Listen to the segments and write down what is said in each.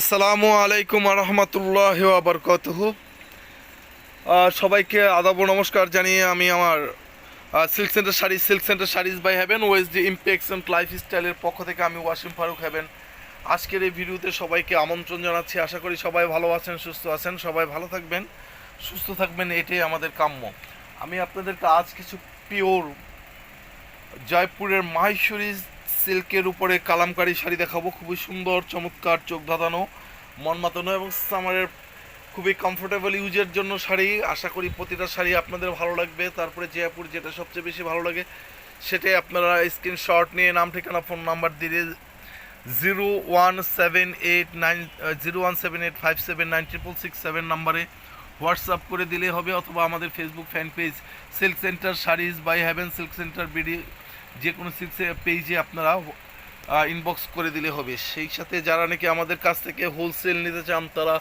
আসসালামু আলাইকুম রহমতুল্লাহ আবরকতহ সবাইকে আদাব নমস্কার জানিয়ে আমি আমার silk centre sari silk centre saris by Haven Ways D Impex and life স্টাইলের পক্ষ থেকে আমি ওয়াসিম ফারুক হ্যাভেন আজকের এই ভিডিওতে সবাইকে আমন্ত্রণ জানাচ্ছি। আশা করি সবাই ভালো আছেন, সুস্থ আছেন, সবাই ভালো থাকবেন, সুস্থ থাকবেন, এটাই আমাদের কাম্য। আমি আপনাদেরকে আজ কিছু পিওর জয়পুরের মাহেশ্বরী সিল্কের উপরে কালামকারী শাড়ি দেখাবো। খুবই সুন্দর, চমৎকার, চোখ ধাঁধানো, মন মাতানো এবং সামারের খুবই কমফোর্টেবল ইউজের জন্য শাড়ি। আশা করি প্রতিটা শাড়ি আপনাদের ভালো লাগবে। তারপরে জয়পুর যেটা সবচেয়ে বেশি ভালো লাগে, সেটাই আপনারা স্ক্রিনশট নিয়ে নাম, ঠিকানা ফোন নাম্বার দিয়ে zero one seven eight nine zero one seven eight five seven nine triple six seven নাম্বারে হোয়াটসঅ্যাপ করে দিলে হবে, অথবা আমাদের Facebook fan page silk centre saris by Haven silk centre BD যে কোনো সিল্ক পেজে আপনারা ইনবক্স করে দিলে হবে। সেই সাথে যারা নাকি আমাদের কাছ থেকে হোলসেল নিতে চান, তারা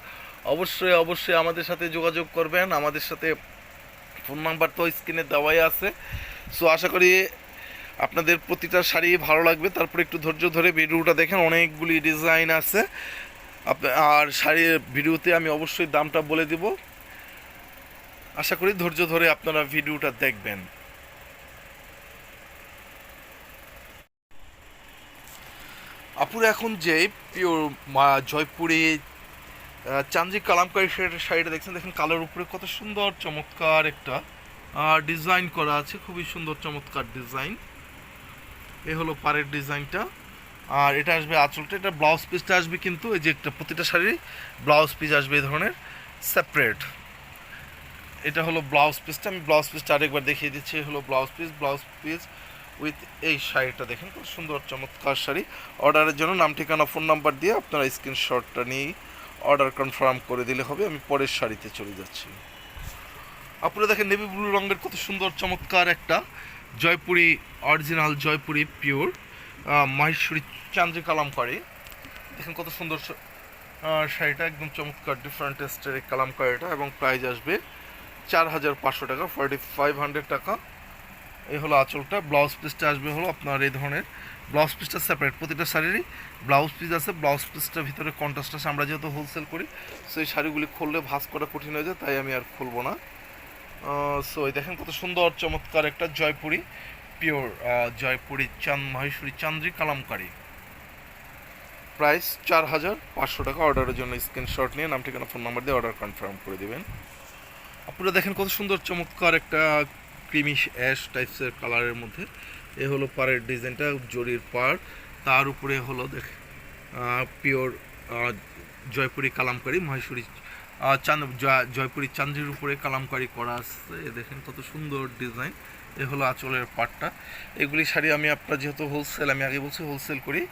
অবশ্যই অবশ্যই আমাদের সাথে যোগাযোগ করবেন। আমাদের সাথে ফোন নাম্বার তো স্ক্রিনে দেওয়াই আছে। সো আশা করি আপনাদের প্রতিটা শাড়ি ভালো লাগবে। তারপরে একটু ধৈর্য ধরে ভিডিওটা দেখেন, অনেকগুলি ডিজাইন আছে। আর শাড়ির ভিডিওতে আমি অবশ্যই দামটা বলে দিব। আশা করি ধৈর্য ধরে আপনারা ভিডিওটা দেখবেন। আপুর এখন যে পিওর জয়পুরে আহ, চান্দি কালামকারী শাড়িটা শাড়িটা দেখছেন দেখেন কালার উপরে কত সুন্দর চমৎকার একটা ডিজাইন করা আছে খুবই সুন্দর চমৎকার ডিজাইন এ হলো পাড়ের ডিজাইনটা আর এটা আসবে আঁচলটা এটা ব্লাউজ পিসটা আসবে কিন্তু এই যে একটা প্রতিটা শাড়ির ব্লাউজ পিস আসবে এই ধরনের সেপারেট এটা হলো ব্লাউজ পিসটা আমি ব্লাউজ পিসটা আরেকবার দেখিয়ে দিচ্ছি হলো blouse piece blouse piece with এই শাড়িটা দেখেন, খুব সুন্দর, চমৎকার শাড়ি। অর্ডারের জন্য নাম, ঠিকানা ফোন নাম্বার দিয়ে আপনারা স্ক্রিনশটটা নিয়েই অর্ডার কনফার্ম করে দিলে হবে। আমি পরের শাড়িতে চলে যাচ্ছি। আপনারা দেখেন নেভি ব্লু রঙের কত সুন্দর, চমৎকার একটা জয়পুরি অরিজিনাল জয়পুরি পিওর মাহেশ্বরী চান্দ্রি কালামকারি দেখেন কত সুন্দর শাড়িটা, একদম চমৎকার ডিফারেন্ট টেস্টের কালামকারিটা এবং প্রাইস আসবে চার হাজার পাঁচশো টাকা ফর্টি ফাইভ হান্ড্রেড টাকা। এই হলো আঁচলটা ব্লাউজ পিসটা আসবে হলো আপনার এই ধরনের। ব্লাউজ পিসটা সেপারেট প্রতিটা শাড়িরই ব্লাউজ পিস আছে ব্লাউজ পিসটার ভিতরে কন্ট্রাস্ট আছে। আমরা যেহেতু হোলসেল করি সো এই শাড়িগুলি খুললে ভাঁজ করা কঠিন হয়ে যায়, তাই আমি আর খুলবো না। সো এই দেখেন কত সুন্দর, চমৎকার একটা জয়পুরি পিওর জয়পুরি চাঁদ মাহেশ্বরী চান্দ্রি কালামকারি প্রাইস চার হাজার পাঁচশো টাকা অর্ডারের জন্য স্ক্রিনশট নিয়ে, নাম, ঠিকানা ফোন নাম্বার দিয়ে অর্ডার কনফার্ম করে দেবেন। আপনারা দেখেন কত সুন্দর, চমৎকার একটা ক্রিমিশ অ্যাশ টাইপসের কালারের মধ্যে। এ হলো পাড়ের ডিজাইনটা জরির পাড়। তার উপরে হলো দেখ পিওর জয়পুরি কালামকারি, মহেশ্বরী চাঁদ, জয়- জয়পুরি চান্দ্রির উপরে কালামকারি করা আছে। দেখেন কত সুন্দর ডিজাইন এ হলো আঁচলের পাটটা এগুলি শাড়ি আমি আপনার যেহেতু হোলসেল আমি আগে বলছি হোলসেল করি।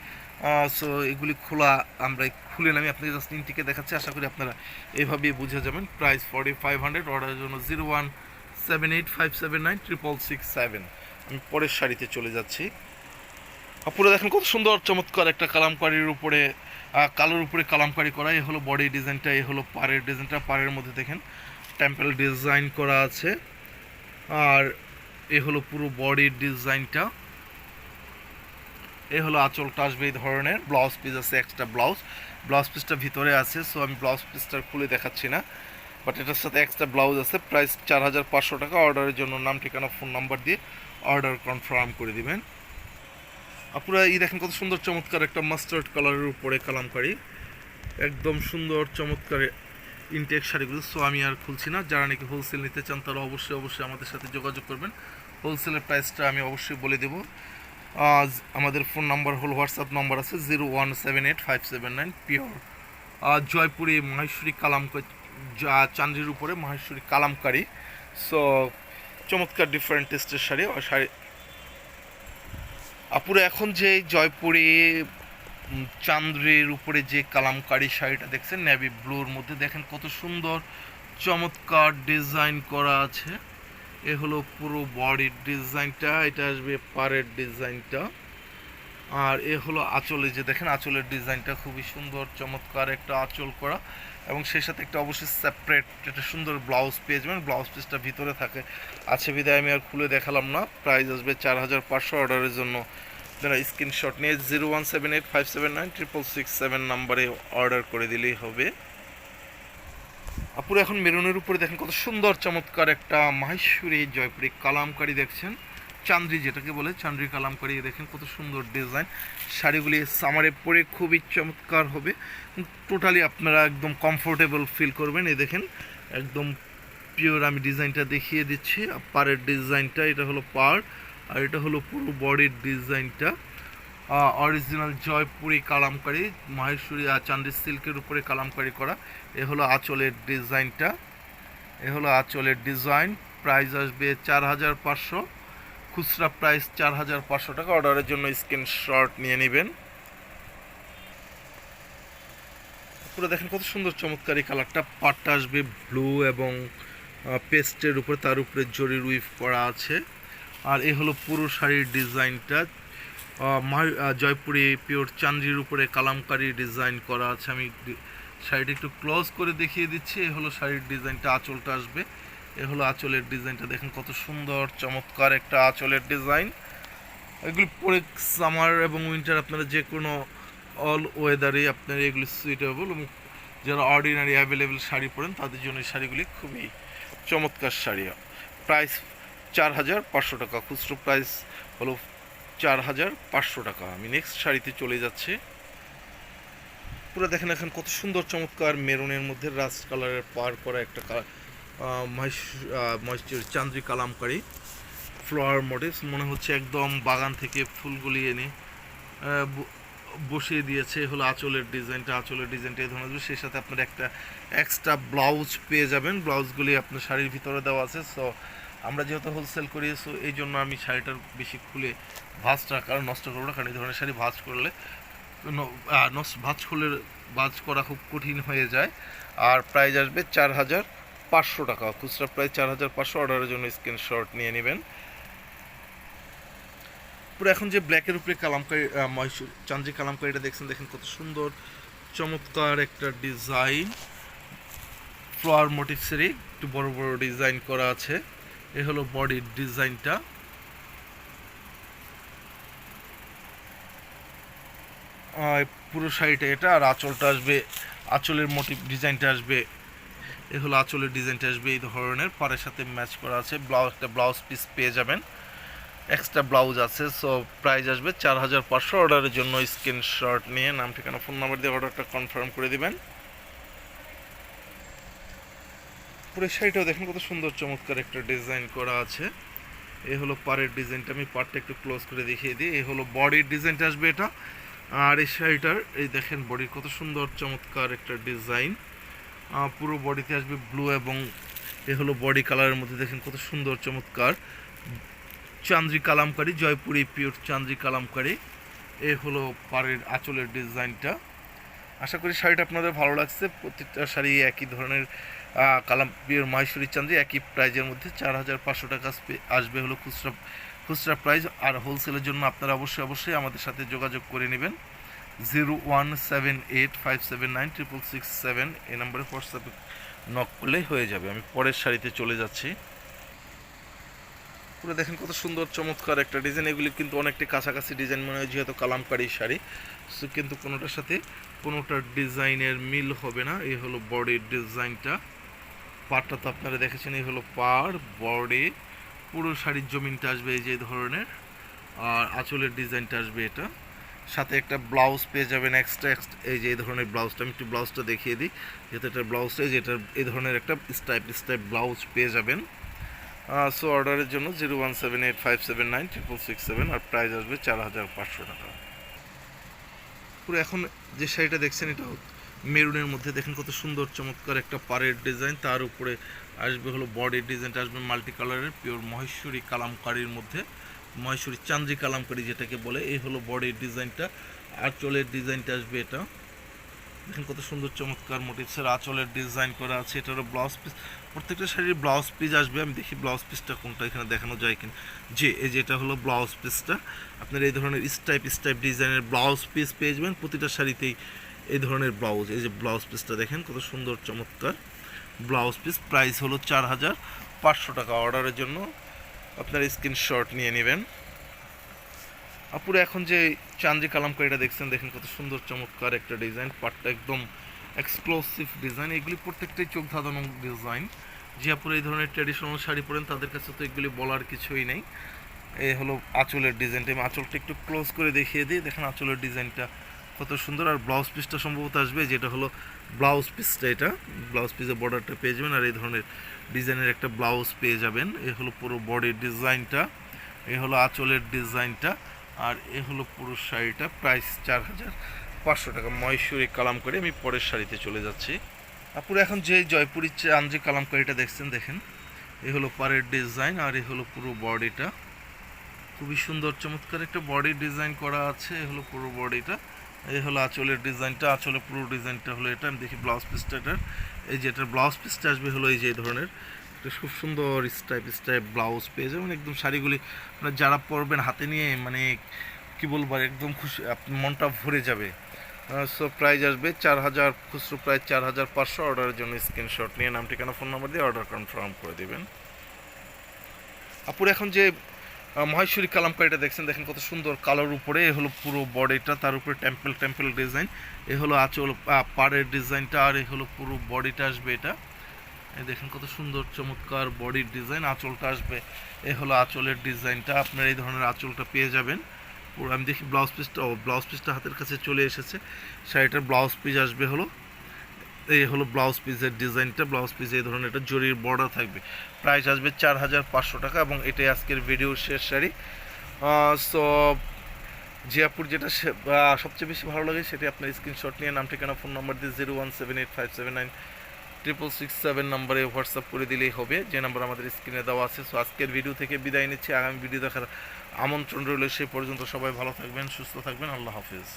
সো এগুলি খোলা আমরা খুলে আমি আপনাকে জাস্ট তিনটিকে দেখাচ্ছি। আশা করি আপনারা এভাবেই বুঝে যাবেন। প্রাইস ফর্টি ফাইভ হান্ড্রেড অর্ডারের জন্য জিরো ওয়ান সেভেন আমি পরের শাড়িতে চলে যাচ্ছি আপুরা দেখেন কত সুন্দর চমৎকার একটা কালামকারির উপরে কালোর উপরে কালামকারি করা এ হলো বডি ডিজাইনটা এ হলো পাড়ের ডিজাইনটা পাড়ের মধ্যে দেখেন টেম্পল ডিজাইন করা আছে আর এ হলো পুরো বডির ডিজাইনটা এ হলো আঁচলটা আসবে এই ধরনের ব্লাউজ পিস আছে এক্সট্রা ব্লাউজ ব্লাউজ পিসটা ভিতরে আছে সো আমি ব্লাউজ পিসটা খুলে দেখাচ্ছি না বাট এটার সাথে এক্সট্রা ব্লাউজ আছে প্রাইস চার হাজার পাঁচশো টাকা। অর্ডারের জন্য নাম, ঠিকানা ফোন নাম্বার দিয়ে অর্ডার কনফার্ম করে দিবেন। আপনারা এই দেখেন কত সুন্দর চমৎকার একটা মাস্টার্ড কালারের উপরে কালামকারি একদম সুন্দর চমৎকার ইনটেক শাড়িগুলো। সো আমি আর খুলছি না। যারা নাকি হোলসেল নিতে চান, তারা অবশ্যই অবশ্যই আমাদের সাথে যোগাযোগ করবেন। হোলসেলের প্রাইসটা আমি অবশ্যই বলে দেবো। আজ আমাদের ফোন নাম্বার হল হোয়াটসঅ্যাপ নাম্বার আছে zero one seven eight five seven nine pure জয়পুরে মাহেশ্বরী কালাম চান্দ্রির উপরে মাহেশ্বরী কালামকারি। সো চমৎকার ডিফারেন্ট টেস্টের শাড়ি শাড়ি আপুরে এখন যে জয়পুরে চান্দ্রের উপরে যে কালামকারি শাড়িটা দেখছেন নেভি ব্লুর মধ্যে, দেখেন কত সুন্দর চমৎকার ডিজাইন করা আছে। এ হলো পুরো বডির ডিজাইনটা এটা আসবে পাড়ের ডিজাইনটা আর এ হলো আঁচলে, যে দেখেন আঁচলের ডিজাইনটা খুবই সুন্দর, চমৎকার একটা আঁচল করা। এবং সেই সাথে একটা অবশ্যই সেপারেট একটা সুন্দর ব্লাউজ পেয়ে যাবেন। ব্লাউজ পিসটা ভিতরে থাকে। আছে বিদায়, আমি আর খুলে দেখালাম না। প্রাইস আসবে চার হাজার পাঁচশো অর্ডারের জন্য। আপনারা স্ক্রিনশট নিয়ে zero one seven eight five seven nine triple six seven নাম্বারে অর্ডার করে দিলেই হবে। আপুর এখন মেরুনের উপরে দেখেন কত সুন্দর, চমৎকার একটা মাহেশ্বরী জয়পুরি কালামকারী দেখছেন। চান্দ্রি যেটাকে বলে চান্দ্রি কালামকারি দেখেন কত সুন্দর ডিজাইন। শাড়িগুলি সামারে পরে খুবই চমৎকার হবে। টোটালি আপনারা একদম কমফোর্টেবল ফিল করবেন। এই দেখেন, একদম পিওর আমি ডিজাইনটা দেখিয়ে দিচ্ছি। পাড়ের ডিজাইনটা, এটা হলো পাড়। আর এটা হলো পুরো বডির ডিজাইনটা। অরিজিনাল জয়পুরি কালামকারি, মাহেশ্বরী আর চান্দি সিল্কের উপরে কালামকারি করা। এ হলো আঁচলের ডিজাইনটা। এ হলো আঁচলের ডিজাইন। প্রাইস আসবে চার হাজার পাঁচশো। খুচরা প্রাইস চার হাজার পাঁচশো টাকা। অর্ডারের জন্য স্ক্রিনশট নিয়ে নেবেন। পুরো দেখেন কত সুন্দর চমৎকার এই কালারটা পাটটা আসবে ব্লু এবং পেস্টের উপরে, তার উপরে জরির উইফ করা আছে। আর এ হলো পুরো শাড়ির ডিজাইনটা। জয়পুরি পিওর চান্দির উপরে কালামকারি ডিজাইন করা আছে। আমি শাড়িটা একটু ক্লোজ করে দেখিয়ে দিচ্ছি। এ হলো শাড়ির ডিজাইনটা, আঁচলটা আসবে। এ হলো আঁচলের ডিজাইনটা, দেখেন কত সুন্দর, চমৎকার একটা আঁচলের ডিজাইন। এগুলি পরে সামার এবং উইন্টার আপনারা যে কোনো অল ওয়েদারে আপনারা এগুলি সুইটেবল এবং যারা অর্ডিনারি অ্যাভেলেবেল শাড়ি পরেন, তাদের জন্য এই শাড়িগুলি খুবই চমৎকার শাড়ি। প্রাইস চার হাজার পাঁচশো টাকা, খুচরো প্রাইস হলো চার হাজার পাঁচশো টাকা। আমি নেক্সট শাড়িতে চলে যাচ্ছি। পুরো দেখেন এখন কত সুন্দর, চমৎকার মেরুনের মধ্যে রাস্ট কালারের পার করা একটা ময়েশ্চার চান্দ্রি কালামকারি। ফ্লাওয়ার মোটিভস, মনে হচ্ছে একদম বাগান থেকে ফুলগুলি এনে বসিয়ে দিয়েছে। হলো আঁচলের ডিজাইনটা আঁচলের ডিজাইনটা এই ধরনের। সেই সাথে আপনার একটা এক্সট্রা ব্লাউজ পেয়ে যাবেন। ব্লাউজগুলি আপনার শাড়ির ভিতরে দেওয়া আছে। সো আমরা যেহেতু হোলসেল করি সো এই জন্য আমি শাড়িটার বেশি খুলে ভাঁজটা কারণ নষ্ট করব না। কারণ এই ধরনের শাড়ি ভাঁজ করলে ভাঁজ করলে ভাঁজ করা খুব কঠিন হয়ে যায়। আর প্রাইস আসবে চার হাজার পাঁচশো টাকা। খুচরা প্রায় চার হাজার পাঁচশো অর্ডারের জন্য স্ক্রিনশট নিয়ে নেবেন। পুরো এখন যে ব্ল্যাকের উপরে কালামকারি মহীশূর চান্দ্রি কালামকারিটা দেখছেন, দেখেন কত সুন্দর, চমৎকার একটা ডিজাইন ফ্লোয়ার মোটিভসেরই একটু বড় বড় ডিজাইন করা আছে। এ হলো বডির ডিজাইনটা পুরো শাড়িটা এটা আর আঁচলটা আসবে, আঁচলের মোটিভ ডিজাইনটা আসবে। এ হলো আঁচলের ডিজাইনটা আসবে এই ধরনের। পাড়ের সাথে ম্যাচ করা আছে ব্লাউজ একটা ব্লাউজ পিস পেয়ে যাবেন। এক্সট্রা ব্লাউজ আছে সো প্রাইস আসবে চার হাজার পাঁচশো। অর্ডারের জন্য স্ক্রিনশট নিয়ে, নাম, ঠিকানা ফোন নাম্বার দিয়ে অর্ডারটা কনফার্ম করে দিবেন। পুরো শাড়িটাও দেখেন কত সুন্দর, চমৎকার একটা ডিজাইন করা আছে। এই হলো পাড়ের ডিজাইনটা আমি পাড়টা একটু ক্লোজ করে দেখিয়ে দিই। এ হলো বডির ডিজাইনটা আসবে এটা। আর এই শাড়িটার, এই দেখেন বডির কত সুন্দর, চমৎকার একটা ডিজাইন পুরো বডিতে আসবে ব্লু এবং এ হলো বডি কালারের মধ্যে দেখেন কত সুন্দর, চমৎকার। চান্দ্রি কালামকারি, জয়পুরি পিওর চান্দ্রি কালামকারি। এ হলো পাড়ের আঁচলের ডিজাইনটা। আশা করি শাড়িটা আপনাদের ভালো লাগছে। প্রত্যেকটা শাড়ি একই ধরনের কালাম পিওর মাহেশ্বরী চান্দ্রি, একই প্রাইজের মধ্যে চার হাজার পাঁচশো টাকা আসবে- হলো খুচরা খুচরা প্রাইস আর হোলসেলের জন্য আপনারা অবশ্যই অবশ্যই আমাদের সাথে যোগাযোগ করে নেবেন। Zero one seven eight five seven nine triple six seven এই নম্বরে হোয়াটসঅ্যাপে নক করলেই হয়ে যাবে। আমি পরের শাড়িতে চলে যাচ্ছি। পুরো দেখেন কত সুন্দর, চমৎকার একটা ডিজাইন এগুলি কিন্তু অনেকটা কাছাকাছি ডিজাইন মনে হয়, যেহেতু কালামকারি শাড়ি। সো কিন্তু কোনোটার সাথে কোনোটার ডিজাইনের মিল হবে না। এই হলো বডির ডিজাইনটা পাড়টা তো আপনারা দেখেছেন, এই হলো পাড় বডি পুরো শাড়ির জমিনটা আসবে এই যে ধরনের। আর আঁচলের ডিজাইনটা আসবে এটা। সাথে একটা ব্লাউজ পেয়ে যাবেন এক্সট্রা এক্সট্রা এই যে এই ধরনের ব্লাউজটা, আমি একটু ব্লাউজটা দেখিয়ে দিই। যেহেতু এটা ব্লাউজটা যেটা এই ধরনের একটা স্টাইপ স্টাইপ ব্লাউজ পেয়ে যাবেন। সো অর্ডারের জন্য zero one seven eight five seven nine triple six seven আর প্রাইস আসবে চার হাজার পাঁচশো টাকা। পুরো এখন যে শাড়িটা দেখছেন, এটা মেরুনের মধ্যে। দেখেন কত সুন্দর চমৎকার একটা পাড়ের ডিজাইন তার উপরে আসবে হলো বডির ডিজাইনটা আসবে মাল্টি কালারের পিওর মহেশ্বরী কালামকারির মধ্যে। মহেশ্বরী চান্দ্রি কালামকারি যেটাকে বলে, এই হলো বডির ডিজাইনটা। আঁচলের ডিজাইনটা আসবে এটা। দেখেন কত সুন্দর, চমৎকার মোটিভসের আঁচলের ডিজাইন করা আছে। এটারও ব্লাউজ পিস প্রত্যেকটা শাড়ির ব্লাউজ পিস আসবে। আমি দেখি ব্লাউজ পিসটা কোনটা এখানে দেখানো যায় কিনা। যে এই যে এটা হলো ব্লাউজ পিসটা আপনার এই ধরনের স্টাইপ স্টাইপ ডিজাইনের ব্লাউজ পিস পেয়ে যাবেন। প্রতিটা শাড়িতেই এই ধরনের ব্লাউজ এই যে ব্লাউজ পিসটা দেখেন কত সুন্দর, চমৎকার। ব্লাউজ পিস প্রাইস হলো চার হাজার পাঁচশো টাকা অর্ডারের জন্য। আপনার স্ক্রিনশট নিয়ে নেবেন। আপুরা এখন যে চান্দি কালামকারিটা দেখছেন, দেখেন কত সুন্দর চমৎকার একটা ডিজাইন পাটটা একদম এক্সক্লুসিভ ডিজাইন এগুলি প্রত্যেকটাই চোখ ধাঁধানো ডিজাইন যে আপুরা এই ধরনের ট্র্যাডিশনাল শাড়ি পরেন, তাদের কাছে তো এগুলি বলার কিছুই নেই। এই হলো আঁচলের ডিজাইনটা আমি আঁচলটা একটু ক্লোজ করে দেখিয়ে দিই। দেখেন আঁচলের ডিজাইনটা কত সুন্দর। আর ব্লাউজ পিসটা সম্ভবত আসবে, যেটা হলো ব্লাউজ পিসটা এটা। ব্লাউজ পিসের বর্ডারটা পেয়ে যাবেন আর এই ধরনের ডিজাইনের একটা ব্লাউজ পেয়ে যাবেন। এ হলো পুরো বডির ডিজাইনটা এ হলো আঁচলের ডিজাইনটা আর এ হলো পুরো শাড়িটা প্রাইস চার হাজার পাঁচশো টাকা। মহেশ্বরী কালামকারি আমি পরের শাড়িতে চলে যাচ্ছি। আপুর এখন যে জয়পুরি চান্দ্রি কালামকারিটা দেখছেন, দেখেন। এ হলো পাড়ের ডিজাইন আর এ হলো পুরো বডিটা খুবই সুন্দর, চমৎকার একটা বডি ডিজাইন করা আছে। এ হলো পুরো বডিটা এই হলো আঁচলের ডিজাইনটা, আঁচলের পুরো ডিজাইনটা হলো এটা। আমি দেখি ব্লাউজ পিসটা এটার এই যে এটার ব্লাউজ পিসটা আসবে হলো এই যে এই ধরনের। একটা খুব সুন্দর স্টাইপ স্টাইপ ব্লাউজ পেয়ে যাবেন। একদম শাড়িগুলি আপনার যারা পরবেন হাতে নিয়ে মানে কি বলব, আর একদম খুশি মনটা ভরে যাবে। সো প্রাইস আসবে চার হাজার, খুচরো প্রাইস চার হাজার পাঁচশো। অর্ডারের জন্য স্ক্রিনশট নিয়ে নাম ঠিকানা ফোন নাম্বার দিয়ে অর্ডার কনফার্ম করে দেবেন। আপুর এখন যে মহেশ্বরী কালামকারিটা দেখছেন, দেখেন কত সুন্দর কালোর উপরে, এ হলো পুরো বডিটা, তার উপরে টেম্পল টেম্পল ডিজাইন এ হলো আঁচল পাড়ের ডিজাইনটা আর এ হলো পুরো বডিটা আসবে এটা। দেখেন কত সুন্দর চমৎকার বডির ডিজাইন আঁচলটা আসবে। এ হলো আঁচলের ডিজাইনটা আপনার এই ধরনের আঁচলটা পেয়ে যাবেন। পুরো আমি দেখি ব্লাউজ পিসটা ও ব্লাউজ পিসটা হাতের কাছে চলে এসেছে। শাড়িটার ব্লাউজ পিস আসবে হলো এই হলো ব্লাউজ পিসের ডিজাইনটা, ব্লাউজ পিস এই ধরনের একটা জরির বর্ডার থাকবে। প্রাইস আসবে চার হাজার পাঁচশো টাকা এবং এটাই আজকের ভিডিওর শেষ শাড়ি সো জিয়াপুর যেটা সবচেয়ে বেশি ভালো লাগে সেটি আপনার স্ক্রিনশট নিয়ে, নাম, ঠিকানা ফোন নাম্বার দিয়ে zero one seven eight five seven nine triple six seven নাম্বারে হোয়াটসঅ্যাপ করে দিলেই হবে। যে নাম্বার আমাদের স্ক্রিনে দেওয়া আছে। সো আজকের ভিডিও থেকে বিদায় নিচ্ছি। আগামী ভিডিও দেখার আমন্ত্রণ রইল সে পর্যন্ত। সবাই ভালো থাকবেন, সুস্থ থাকবেন। আল্লাহ হাফিজ।